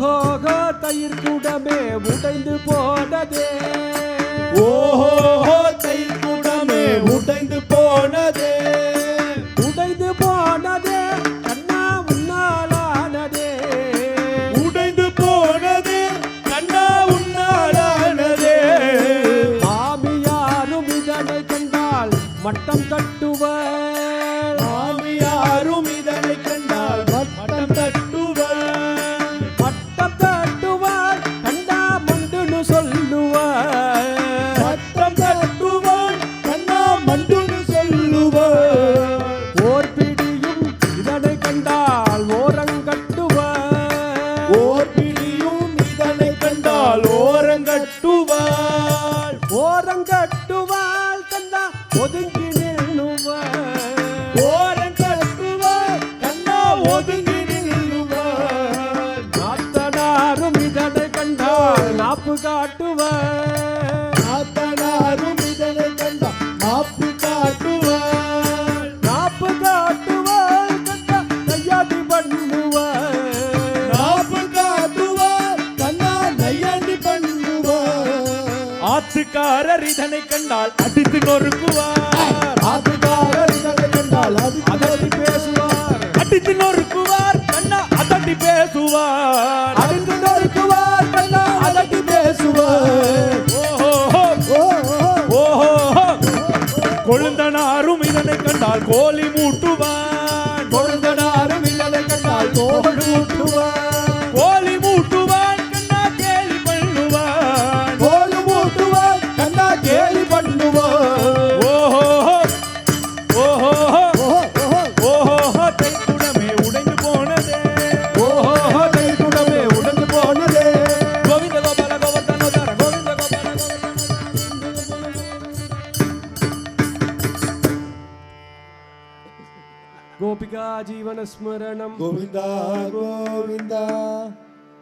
ஓஹோ தயிர் கூடமே உடைந்து போனதே. ஓஹோ தயிர் கூடமே உடைந்து போனதே. உடைந்து போனதே கண்ணா உன்னாலானதே உடைந்து போனதே கண்ணா உன்னாலானதே மாமியாரும் இதனை கண்டால் மட்டம் தட்டுவர். கண்டால் ஓரங்கட்டுவார் ஓர் பிடியும் இதனை கண்டால் ஓரங்கட்டுவாள் ஓரங்கட்டுவாள் கண்டா ஒதுங்கி நின்னுவார் ஓரங்கட்டுவாள் கண்ணா ஒதுங்கி நில்லுவாள் நாத்தனாரும் இதனை கண்டால் நாப்பு காட்டுவார் ஆத்துக்காரர் இதனை கண்டால் அடித்து நொறுக்குவார். ஆத்துக்காரர் இதனை கண்டால் அது அதட்டி பேசுவார். அடித்து நொறுக்குவார் கண்ணா அதட்டி பேசுவார். அடுத்து நொறுக்குவார் கண்ணா அதட்டி பேசுவார். கொழுந்தனாரும் இதனை கண்டால் கோழி மூட்டுவான் கோபிகா ஜீவன ஸ்மரணம் கோவிந்தா கோவிந்தா